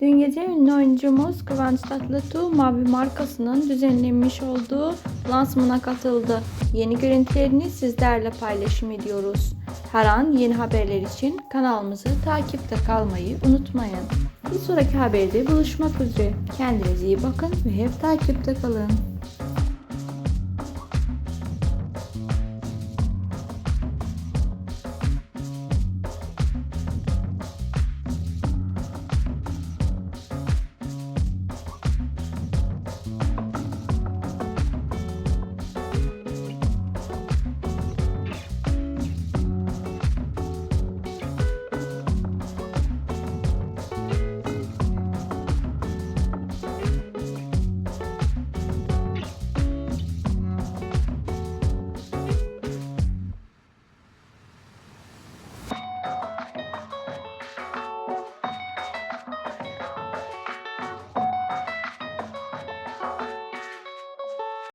Dün gece ünlü oyuncumuz Kıvanç Tatlıtuğ Mavi markasının düzenlenmiş olduğu lansmana katıldı. Yeni görüntülerini sizlerle paylaşım ediyoruz. Her an yeni haberler için kanalımızı takipte kalmayı unutmayın. Bir sonraki haberde buluşmak üzere. Kendinize iyi bakın ve hep takipte kalın.